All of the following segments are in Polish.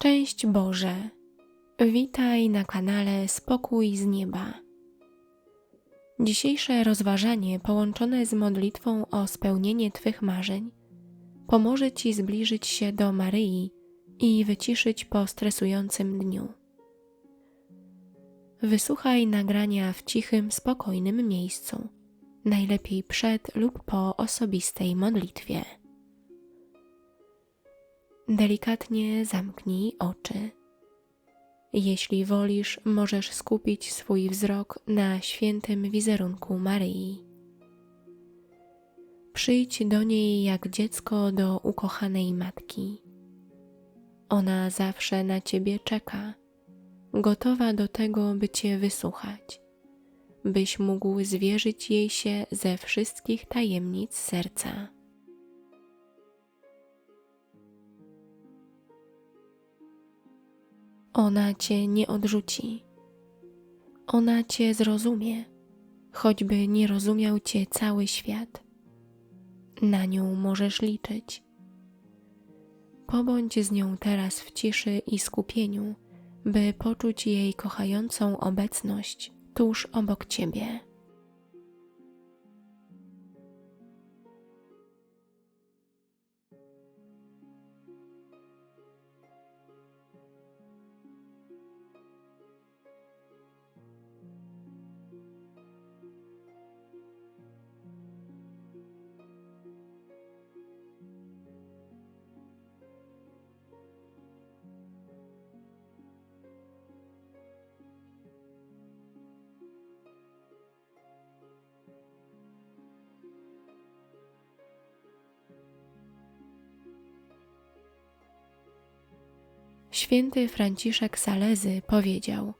Szczęść Boże! Witaj na kanale Spokój z Nieba. Dzisiejsze rozważanie połączone z modlitwą o spełnienie Twych marzeń pomoże Ci zbliżyć się do Maryi i wyciszyć po stresującym dniu. Wysłuchaj nagrania w cichym, spokojnym miejscu, najlepiej przed lub po osobistej modlitwie. Delikatnie zamknij oczy. Jeśli wolisz, możesz skupić swój wzrok na świętym wizerunku Maryi. Przyjdź do niej jak dziecko do ukochanej matki. Ona zawsze na ciebie czeka, gotowa do tego, by cię wysłuchać, byś mógł zwierzyć jej się ze wszystkich tajemnic serca. Ona cię nie odrzuci. Ona cię zrozumie, choćby nie rozumiał cię cały świat. Na nią możesz liczyć. Pobądź z nią teraz w ciszy i skupieniu, by poczuć jej kochającą obecność tuż obok ciebie. Święty Franciszek Salezy powiedział: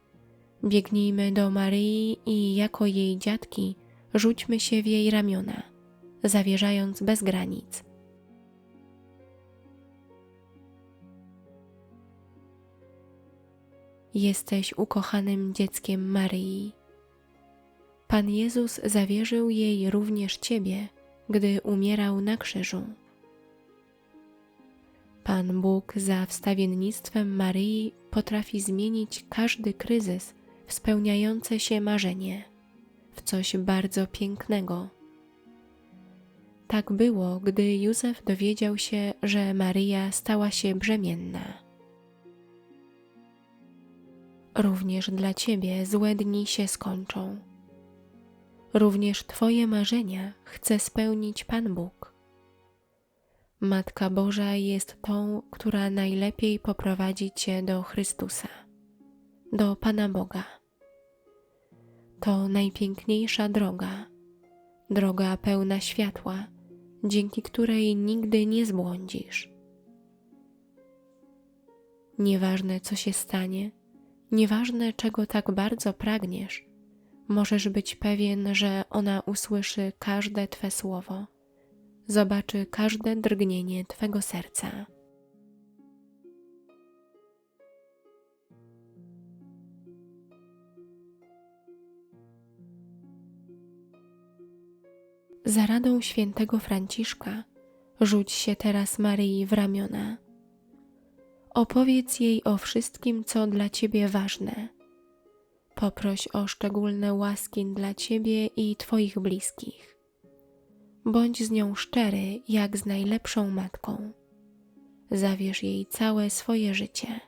Biegnijmy do Maryi i jako jej dziadki rzućmy się w jej ramiona, zawierzając bez granic. Jesteś ukochanym dzieckiem Maryi. Pan Jezus zawierzył jej również Ciebie, gdy umierał na krzyżu. Pan Bóg za wstawiennictwem Maryi potrafi zmienić każdy kryzys w spełniające się marzenie, w coś bardzo pięknego. Tak było, gdy Józef dowiedział się, że Maryja stała się brzemienna. Również dla Ciebie złe dni się skończą. Również Twoje marzenia chce spełnić Pan Bóg. Matka Boża jest tą, która najlepiej poprowadzi Cię do Chrystusa, do Pana Boga. To najpiękniejsza droga, droga pełna światła, dzięki której nigdy nie zbłądzisz. Nieważne, co się stanie, nieważne, czego tak bardzo pragniesz, możesz być pewien, że ona usłyszy każde Twe słowo zobaczy każde drgnienie Twego serca. Za radą świętego Franciszka rzuć się teraz Maryi w ramiona. Opowiedz jej o wszystkim, co dla Ciebie ważne. Poproś o szczególne łaski dla Ciebie i Twoich bliskich. Bądź z nią szczery, jak z najlepszą matką. Zawierz jej całe swoje życie.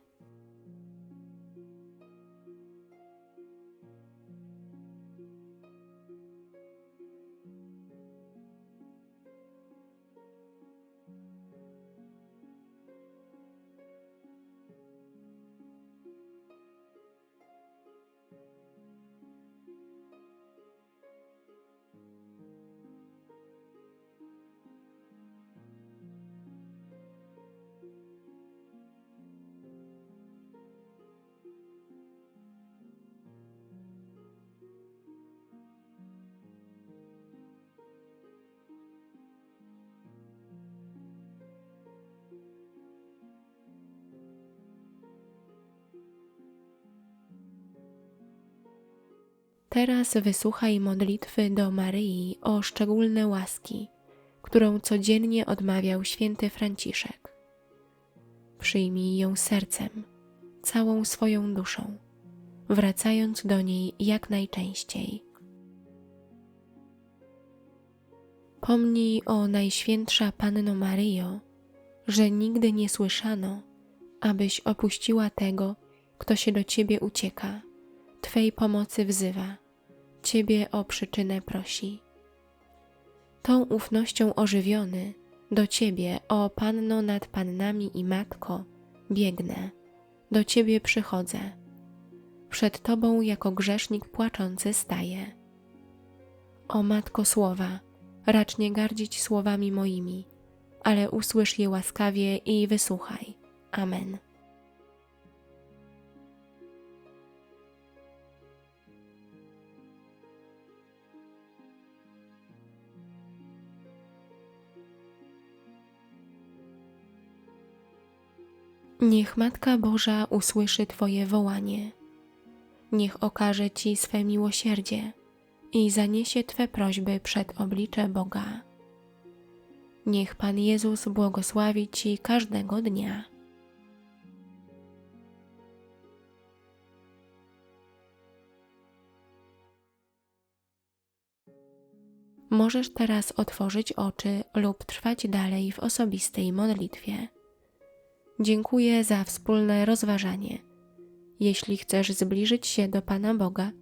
Teraz wysłuchaj modlitwy do Maryi o szczególne łaski, którą codziennie odmawiał święty Franciszek. Przyjmij ją sercem, całą swoją duszą, wracając do niej jak najczęściej. Pomnij o Najświętsza Panno Maryjo, że nigdy nie słyszano, abyś opuściła tego, kto się do Ciebie ucieka, Twej pomocy wzywa, Ciebie o przyczynę prosi. Tą ufnością ożywiony, do Ciebie, o Panno nad Pannami i Matko, biegnę, do Ciebie przychodzę. Przed Tobą jako grzesznik płaczący staję. O Matko Słowa, racz nie gardzić słowami moimi, ale usłysz je łaskawie i wysłuchaj. Amen. Niech Matka Boża usłyszy Twoje wołanie. Niech okaże Ci swe miłosierdzie i zaniesie Twe prośby przed oblicze Boga. Niech Pan Jezus błogosławi Ci każdego dnia. Możesz teraz otworzyć oczy lub trwać dalej w osobistej modlitwie. Dziękuję za wspólne rozważanie. Jeśli chcesz zbliżyć się do Pana Boga,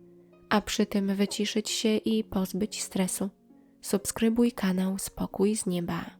a przy tym wyciszyć się i pozbyć stresu, subskrybuj kanał Spokój z Nieba.